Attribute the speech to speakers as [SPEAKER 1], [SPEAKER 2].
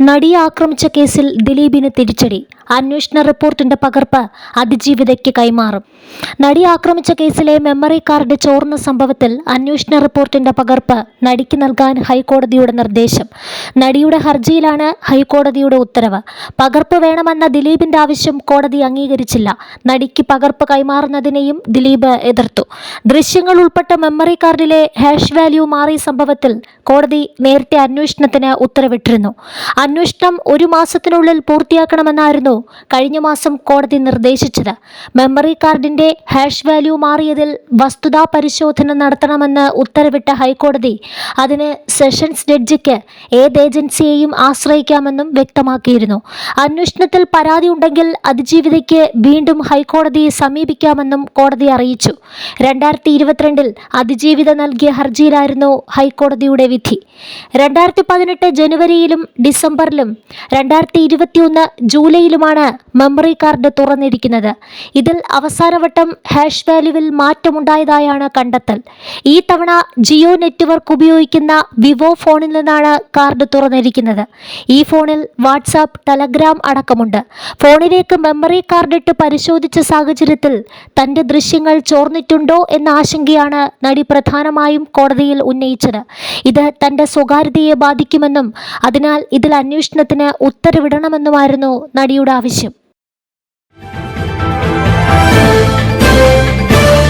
[SPEAKER 1] നടിയെ ആക്രമിച്ച കേസിൽ ദിലീപിന് തിരിച്ചടി അന്വേഷണ റിപ്പോർട്ടിന്റെ പകർപ്പ് അതിജീവിതയ്ക്ക് കൈമാറും. നടി ആക്രമിച്ച കേസിലെ മെമ്മറി കാർഡ് ചോർന്ന സംഭവത്തിൽ അന്വേഷണ റിപ്പോർട്ടിന്റെ പകർപ്പ് നടിക്ക് നൽകാൻ ഹൈക്കോടതിയുടെ നിർദ്ദേശം. നടിയുടെ ഹർജിയിലാണ് ഹൈക്കോടതിയുടെ ഉത്തരവ്. പകർപ്പ് വേണമെന്ന ദിലീപിന്റെ ആവശ്യം കോടതി അംഗീകരിച്ചില്ല. നടിക്ക് പകർപ്പ് കൈമാറുന്നതിനെയും ദിലീപ് എതിർത്തു. ദൃശ്യങ്ങൾ ഉൾപ്പെട്ട മെമ്മറി കാർഡിലെ ഹാഷ് വാല്യൂ മാറിയ സംഭവത്തിൽ കോടതി നേരത്തെ അന്വേഷണത്തിന് ഉത്തരവിട്ടിരുന്നു. അന്വേഷണം ഒരു മാസത്തിനുള്ളിൽ പൂർത്തിയാക്കണമെന്നായിരുന്നു കഴിഞ്ഞ മാസം കോടതി നിർദ്ദേശിച്ചത്. മെമ്മറി കാർഡിന്റെ ഹാഷ് വാല്യൂ മാറിയതിൽ വസ്തുതാ പരിശോധന നടത്തണമെന്ന് ഉത്തരവിട്ട ഹൈക്കോടതി അതിന് സെഷൻസ് ജഡ്ജിക്ക് ഏത് ഏജൻസിയെയും ആശ്രയിക്കാമെന്നും വ്യക്തമാക്കിയിരുന്നു. അന്വേഷണത്തിൽ പരാതി ഉണ്ടെങ്കിൽ അതിജീവിതയ്ക്ക് വീണ്ടും ഹൈക്കോടതിയെ സമീപിക്കാമെന്നും കോടതി അറിയിച്ചു. രണ്ടായിരത്തി ഇരുപത്തിരണ്ടിൽ അതിജീവിത നൽകിയ ഹർജിയിലായിരുന്നു ഹൈക്കോടതിയുടെ വിധി. രണ്ടായിരത്തി പതിനെട്ട് ജനുവരിയിലും ഡിസംബറിലും രണ്ടായിരത്തി ഇരുപത്തിയൊന്ന് ജൂലൈയിലുമാണ് മെമ്മറി കാർഡ് തുറന്നിരിക്കുന്നത്. ഇതിൽ അവസാനവട്ടം ഹാഷ് വാല്യൂവിൽ മാറ്റമുണ്ടായതായാണ് കണ്ടെത്തൽ. ഈ തവണ ജിയോ നെറ്റ്വർക്ക് ഉപയോഗിക്കുന്ന വിവോ ഫോണിൽ നിന്നാണ് കാർഡ് തുറന്നിരിക്കുന്നത്. ഈ ഫോണിൽ വാട്സാപ്പ് ടെലഗ്രാം അടക്കമുണ്ട്. ഫോണിലേക്ക് മെമ്മറി കാർഡ് ഇട്ട് പരിശോധിച്ച സാഹചര്യത്തിൽ തന്റെ ദൃശ്യങ്ങൾ ചോർന്നിട്ടുണ്ടോ എന്ന ആശങ്കയാണ് നടി പ്രധാനമായും കോടതിയിൽ ഉന്നയിച്ചത്. ഇത് തന്റെ സ്വകാര്യതയെ ബാധിക്കുമെന്നും അതിനാൽ ഇതിൽ അന്വേഷണത്തിന് ഉത്തരവിടണമെന്നുമായിരുന്നു നടിയുടെ ആവശ്യം